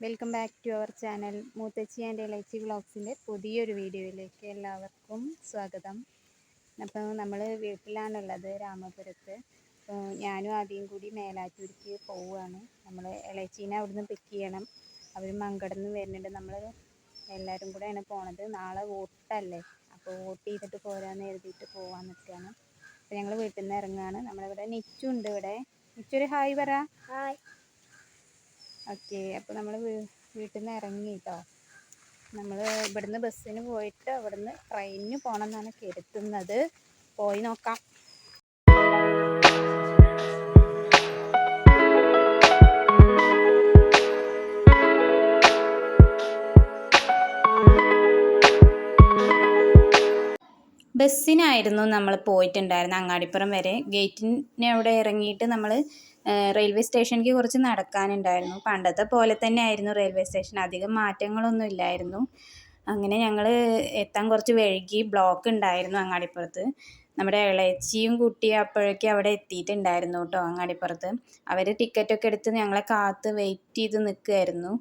Welcome back to our channel Moothachi and Ilachi വ്ളോഗ്സിന്റെ പുതിയൊരു വീഡിയോയിലേക്ക് എല്ലാവർക്കും സ്വാഗതം. അപ്പോൾ നമ്മൾ വീട്ടിലാണുള്ളത് രാമപുരത്ത്. ഞാനും ആദ്യം കൂടി മേലാറ്റൂർക്ക് പോവുകയാണ്. നമ്മൾ ഇളച്ചീനെ അവിടുന്ന് പിക്ക് ചെയ്യണം. അവർ മങ്കടന്ന് വരുന്നുണ്ട്. നമ്മൾ എല്ലാവരും കൂടെയാണ് പോണത്. നാളെ വോട്ടല്ലേ? അപ്പോൾ വോട്ട് ചെയ്തിട്ട് പോരാന്ന് എഴുതിയിട്ട് പോകാൻ നിൽക്കുകയാണ്. അപ്പോൾ ഞങ്ങൾ വീട്ടിൽ നിന്ന് ഇറങ്ങുകയാണ്. നമ്മളിവിടെ നിച്ചു ഉണ്ട് ഇവിടെ. നിച്ചു ഹായ് പറ. ഹായ്. ഓക്കെ അപ്പോൾ നമ്മൾ വീട്ടിൽ നിന്ന് ഇറങ്ങി കേട്ടോ നമ്മൾ ഇവിടുന്ന് ബസ്സിന് പോയിട്ട് അവിടുന്ന് ട്രെയിനിന് പോകണം എന്നാണ് കരുതുന്നത്. പോയി നോക്കാം. ബസ്സിനായിരുന്നു നമ്മൾ പോയിട്ടുണ്ടായിരുന്നത് അങ്ങാടിപ്പുറം വരെ. ഗേറ്റിന് അവിടെ ഇറങ്ങിയിട്ട് നമ്മൾ റെയിൽവേ സ്റ്റേഷനിലേക്ക് കുറച്ച് നടക്കാനുണ്ടായിരുന്നു. പണ്ടത്തെ പോലെ തന്നെ ആയിരുന്നു റെയിൽവേ സ്റ്റേഷൻ. അധികം മാറ്റങ്ങളൊന്നും ഇല്ലായിരുന്നു. അങ്ങനെ ഞങ്ങൾ എത്താൻ കുറച്ച് വൈകി ബ്ലോക്ക് ഉണ്ടായിരുന്നു അങ്ങാടിപ്പുറത്ത്. നമ്മുടെ ഇളയച്ചിയും കുട്ടിയും അപ്പോഴേക്കും അവിടെ എത്തിയിട്ടുണ്ടായിരുന്നു കേട്ടോ അങ്ങാടിപ്പുറത്ത്. അവർ ടിക്കറ്റൊക്കെ എടുത്ത് ഞങ്ങളെ കാത്ത് വെയിറ്റ് ചെയ്ത് നിൽക്കുമായിരുന്നു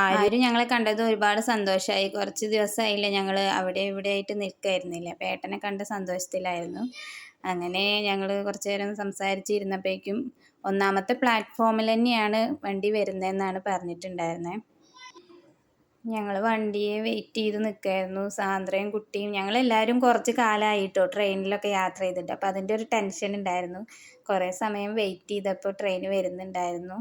ആര്യര് ഞങ്ങളെ കണ്ടത് ഒരുപാട് സന്തോഷമായി കുറച്ച് ദിവസമായില്ല ഞങ്ങൾ അവിടെ ഇവിടെ ആയിട്ട് നിൽക്കായിരുന്നില്ല പേട്ടനെ കണ്ട സന്തോഷത്തിലായിരുന്നു. അങ്ങനെ ഞങ്ങൾ കുറച്ച് നേരം സംസാരിച്ചിരുന്നപ്പോഴേക്കും ഒന്നാമത്തെ പ്ലാറ്റ്ഫോമിൽ തന്നെയാണ് വണ്ടി വരുന്നതെന്നാണ് പറഞ്ഞിട്ടുണ്ടായിരുന്നത് ഞങ്ങൾ വണ്ടിയെ വെയിറ്റ് ചെയ്ത് നിൽക്കായിരുന്നു സാന്ദ്രയും കുട്ടിയും ഞങ്ങളെല്ലാവരും കുറച്ച് കാലമായിട്ടോ ട്രെയിനിലൊക്കെ യാത്ര ചെയ്തിട്ട്. അപ്പോൾ അതിന്റെ ഒരു ടെൻഷൻ ഉണ്ടായിരുന്നു. കുറേ സമയം വെയിറ്റ് ചെയ്തപ്പോൾ ട്രെയിൻ വരുന്നുണ്ടായിരുന്നു.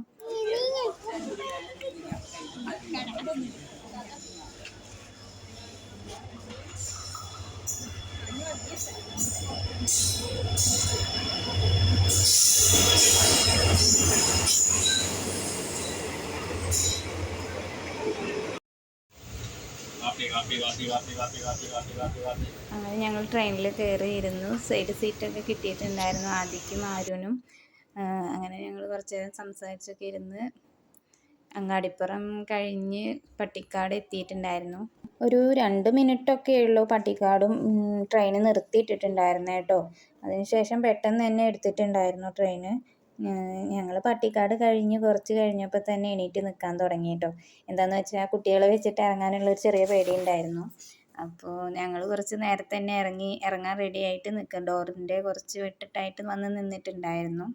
ഞങ്ങൾ ട്രെയിനിൽ കയറിയിരുന്നു സൈഡ് സീറ്റൊക്കെ കിട്ടിയിട്ടുണ്ടായിരുന്നു ആദിക്കും ആരുനും. അങ്ങനെ ഞങ്ങൾ കുറച്ച് നേരം സംസാരിച്ചൊക്കെ ഇരുന്ന് അങ്ങാടിപ്പുറം കഴിഞ്ഞ് പട്ടിക്കാട് എത്തിയിട്ടുണ്ടായിരുന്നു. ഒരു രണ്ട് മിനിറ്റൊക്കെ ഉള്ളൂ പട്ടിക്കാടും ട്രെയിൻ നിർത്തിയിട്ടിട്ടുണ്ടായിരുന്നു കേട്ടോ അതിനുശേഷം പെട്ടെന്ന് തന്നെ എടുത്തിട്ടുണ്ടായിരുന്നു ട്രെയിന് ഞങ്ങൾ പട്ടിക്കാട് കഴിഞ്ഞ് കുറച്ച് കഴിഞ്ഞപ്പോൾ തന്നെ എണീറ്റ് നിൽക്കാൻ തുടങ്ങി കേട്ടോ എന്താണെന്ന് വെച്ചാൽ കുട്ടികളെ വെച്ചിട്ട് ഇറങ്ങാനുള്ള ഒരു ചെറിയ പേടി ഉണ്ടായിരുന്നു അപ്പോൾ ഞങ്ങൾ കുറച്ച് നേരത്തെ തന്നെ ഇറങ്ങി ഇറങ്ങാൻ റെഡി ആയിട്ട് നിൽക്കും ഡോറിന്റെ കുറച്ച് വിട്ടിട്ടായിട്ട് വന്ന് നിന്നിട്ടുണ്ടായിരുന്നു.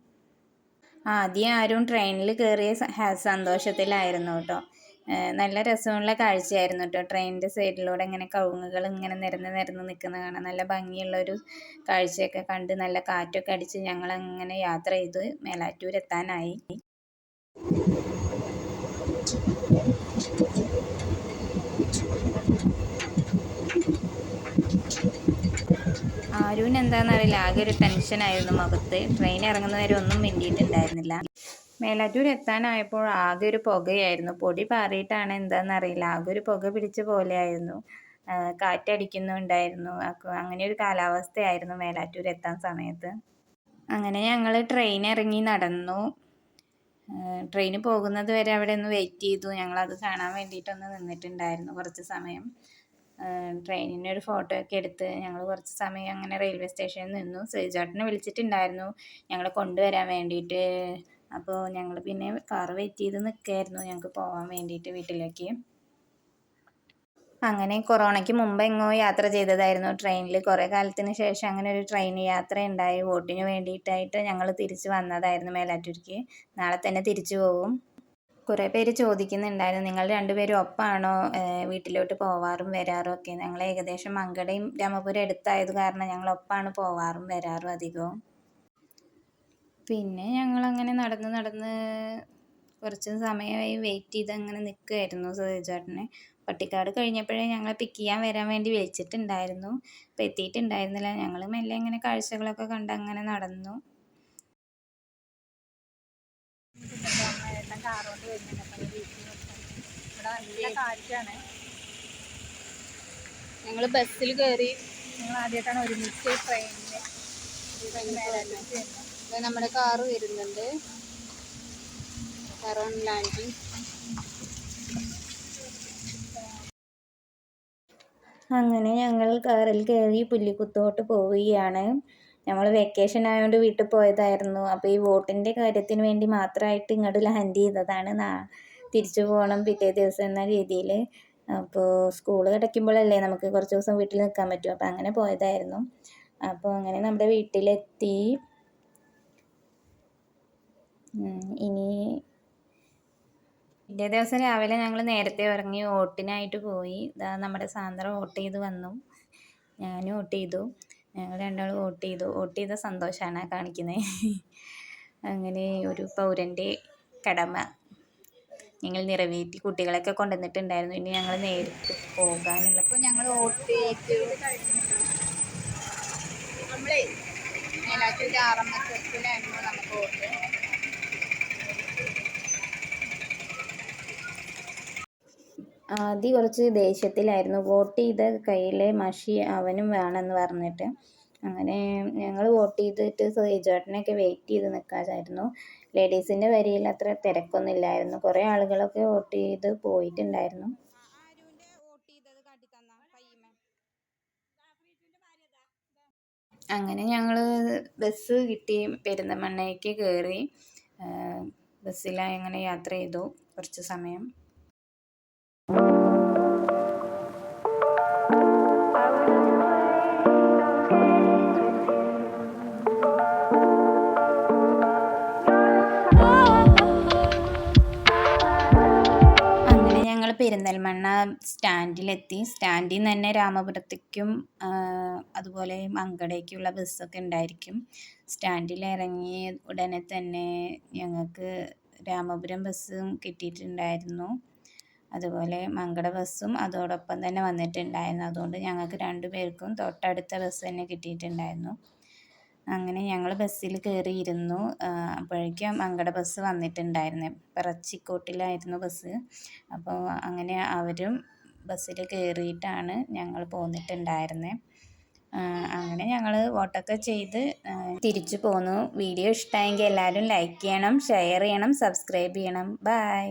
ആദ്യം ആരും ട്രെയിനിൽ കയറിയ സന്തോഷത്തിലായിരുന്നു കേട്ടോ നല്ല രസമുള്ള കാഴ്ചയായിരുന്നു കേട്ടോ ട്രെയിനിന്റെ സൈഡിലൂടെ ഇങ്ങനെ കവുങ്ങുകൾ ഇങ്ങനെ നിരന്ന് നിരന്ന് നിൽക്കുന്ന കാണാൻ നല്ല ഭംഗിയുള്ള ഒരു കാഴ്ചയൊക്കെ കണ്ട് നല്ല കാറ്റൊക്കെ അടിച്ച് ഞങ്ങൾ അങ്ങനെ യാത്ര ചെയ്ത് മേലാറ്റൂർ എത്താനായി. ആരുവിന് എന്താണെന്നറിയില്ല ആകെ ഒരു ടെൻഷനായിരുന്നു മുഖത്ത്. ട്രെയിൻ ഇറങ്ങുന്നവരെ ഒന്നും മിണ്ടിയിട്ടുണ്ടായിരുന്നില്ല. മേലാറ്റൂർ എത്താനായപ്പോൾ ആകെ ഒരു പുകയായിരുന്നു. പൊടി പാറിയിട്ടാണ് എന്താണെന്നറിയില്ല ആകെ ഒരു പുക പിടിച്ച പോലെയായിരുന്നു. കാറ്റടിക്കുന്നുണ്ടായിരുന്നു. അങ്ങനെ ഒരു കാലാവസ്ഥയായിരുന്നു മേലാറ്റൂർ എത്താൻ സമയത്ത്. അങ്ങനെ ഞങ്ങൾ ട്രെയിൻ ഇറങ്ങി നടന്നു. ട്രെയിൻ പോകുന്നത് വരെ അവിടെ ഒന്ന് വെയിറ്റ് ചെയ്തു. ഞങ്ങളത് കാണാൻ വേണ്ടിയിട്ടൊന്ന് നിന്നിട്ടുണ്ടായിരുന്നു കുറച്ച് സമയം. ട്രെയിനിന്റെ ഒരു ഫോട്ടോ ഒക്കെ എടുത്ത് ഞങ്ങൾ കുറച്ച് സമയം അങ്ങനെ റെയിൽവേ സ്റ്റേഷനിൽ നിന്നു. ശ്രീചേട്ടനെ വിളിച്ചിട്ടുണ്ടായിരുന്നു. ഞങ്ങളെ കൊണ്ടുവരാൻ വേണ്ടിയിട്ട്. അപ്പോൾ ഞങ്ങൾ പിന്നെ കാറ് വെയിറ്റ് ചെയ്ത് നിൽക്കുകയായിരുന്നു ഞങ്ങൾക്ക് പോകാൻ വേണ്ടിയിട്ട് വീട്ടിലേക്ക്. അങ്ങനെ കൊറോണയ്ക്ക് മുമ്പ് എങ്ങോ യാത്ര ചെയ്തതായിരുന്നു ട്രെയിനിൽ കുറേ കാലത്തിന് ശേഷം അങ്ങനെ ഒരു ട്രെയിൻ യാത്ര ഉണ്ടായി. വോട്ടിന് വേണ്ടിയിട്ടായിട്ട് ഞങ്ങൾ തിരിച്ച് വന്നതായിരുന്നു മേലാറ്റൂർക്ക്. നാളെ തന്നെ തിരിച്ചു പോകും. കുറേ പേര് ചോദിക്കുന്നുണ്ടായിരുന്നു. നിങ്ങൾ രണ്ടുപേരും ഒപ്പമാണോ വീട്ടിലോട്ട് പോവാറും വരാറും ഒക്കെ? ഞങ്ങൾ ഏകദേശം മങ്കടയും രാമപുരം അടുത്തായത് കാരണം ഞങ്ങൾ ഒപ്പമാണ് പോവാറും വരാറും അധികവും. പിന്നെ ഞങ്ങൾ അങ്ങനെ നടന്ന് നടന്ന് കുറച്ച് സമയമായി വെയിറ്റ് ചെയ്ത് അങ്ങനെ നിൽക്കുമായിരുന്നു ചേട്ടനെ പട്ടിക്കാട് കഴിഞ്ഞപ്പോഴേ ഞങ്ങളെ പിക്ക് ചെയ്യാൻ വരാൻ വേണ്ടി വിളിച്ചിട്ടുണ്ടായിരുന്നു. അപ്പോൾ എത്തിയിട്ടുണ്ടായിരുന്നില്ല. ഞങ്ങൾ മെല്ലെ ഇങ്ങനെ കാഴ്ചകളൊക്കെ കണ്ട് അങ്ങനെ നടന്നു. ഞങ്ങൾ ബസ്സിൽ കയറി. ഞങ്ങൾ ആദ്യമായിട്ടാണ് ഒരുമിച്ച് ട്രെയിനിൽ നമ്മുടെ കാറ് വരുന്നുണ്ട്. Car landing. അങ്ങനെ ഞങ്ങൾ കാറിൽ കയറി പുല്ലിക്കുത്തോട്ട് പോവുകയാണ്. നമ്മൾ വെക്കേഷൻ ആയതുകൊണ്ട് വീട്ടിൽ പോയതായിരുന്നു. അപ്പോൾ ഈ വോട്ടിന്റെ കാര്യത്തിന് വേണ്ടി മാത്രമായിട്ട് ഇങ്ങോട്ട് ലാൻഡ് ചെയ്തതാണ് നാ തിരിച്ചു പോകണം പിറ്റേ ദിവസം എന്ന രീതിയിൽ അപ്പോൾ സ്കൂൾ കിടക്കുമ്പോഴല്ലേ നമുക്ക് കുറച്ച് ദിവസം വീട്ടിൽ നിൽക്കാൻ പറ്റും. അപ്പോൾ അങ്ങനെ പോയതായിരുന്നു. അപ്പോൾ അങ്ങനെ നമ്മുടെ വീട്ടിലെത്തി. ഇനി പിറ്റേ ദിവസം രാവിലെ ഞങ്ങൾ നേരത്തെ ഇറങ്ങി വോട്ടിനായിട്ട് പോയി. ഇതാ നമ്മുടെ സാന്ദ്ര വോട്ട് ചെയ്ത് വന്നു. ഞാനും വോട്ട് ചെയ്തു. ഞങ്ങൾ രണ്ടാളും വോട്ട് ചെയ്തു. വോട്ട് ചെയ്ത സന്തോഷമാണ് കാണിക്കുന്നത് അങ്ങനെ ഒരു പൗരന്റെ കടമ ഞങ്ങൾ നിറവേറ്റി കുട്ടികളൊക്കെ കൊണ്ടുവന്നിട്ടുണ്ടായിരുന്നു. ഇനി ഞങ്ങൾ നേരിട്ട് പോകാനുള്ള അപ്പോൾ ഞങ്ങൾ വോട്ട് ചെയ്ത് നമ്മളേ മേലാറ്റൂർ ആർ എം ആദ്യം കുറച്ച് ദേഷ്യത്തിലായിരുന്നു. വോട്ട് ചെയ്ത കയ്യിലെ മഷി അവനും വേണമെന്ന് പറഞ്ഞിട്ട്. അങ്ങനെ ഞങ്ങൾ വോട്ട് ചെയ്തിട്ട് സേജുവേട്ടനെയൊക്കെ വെയിറ്റ് ചെയ്ത് നിൽക്കാമായിരുന്നു ലേഡീസിന്റെ വരിയിൽ അത്ര തിരക്കൊന്നും ഇല്ലായിരുന്നു കുറേ ആളുകളൊക്കെ വോട്ട് ചെയ്ത് പോയിട്ടുണ്ടായിരുന്നു. അങ്ങനെ ഞങ്ങൾ ബസ് കിട്ടി പെരിന്തമണ്ണയ്ക്ക് കയറി ബസ്സിൽ അങ്ങനെ യാത്ര ചെയ്തു കുറച്ച് സമയം. പെരിന്തൽമണ്ണ സ്റ്റാൻഡിലെത്തി. സ്റ്റാൻഡിൽ നിന്ന് തന്നെ രാമപുരത്തേക്കും അതുപോലെ മങ്കടേക്കുള്ള ബസ്സൊക്കെ ഉണ്ടായിരിക്കും. സ്റ്റാൻഡിൽ ഇറങ്ങി ഉടനെ തന്നെ ഞങ്ങൾക്ക് രാമപുരം ബസ്സും കിട്ടിയിട്ടുണ്ടായിരുന്നു. അതുപോലെ മങ്കട ബസ്സും അതോടൊപ്പം തന്നെ വന്നിട്ടുണ്ടായിരുന്നു. അതുകൊണ്ട് ഞങ്ങൾക്ക് രണ്ടു പേർക്കും തൊട്ടടുത്ത ബസ് തന്നെ കിട്ടിയിട്ടുണ്ടായിരുന്നു. അങ്ങനെ ഞങ്ങൾ ബസ്സിൽ കയറിയിരുന്നു അപ്പോഴേക്കും മങ്കട ബസ് വന്നിട്ടുണ്ടായിരുന്നു. പറച്ചിക്കോട്ടിലായിരുന്നു ബസ് അപ്പോൾ അങ്ങനെ അവരും ബസ്സിൽ കയറിയിട്ടാണ് ഞങ്ങൾ പോന്നിട്ടുണ്ടായിരുന്നത് അങ്ങനെ ഞങ്ങൾ വോട്ടൊക്കെ ചെയ്ത് തിരിച്ചു പോന്നു. വീഡിയോ ഇഷ്ടമായെങ്കിൽ എല്ലാവരും ലൈക്ക് ചെയ്യണം ഷെയർ ചെയ്യണം സബ്സ്ക്രൈബ് ചെയ്യണം. ബൈ.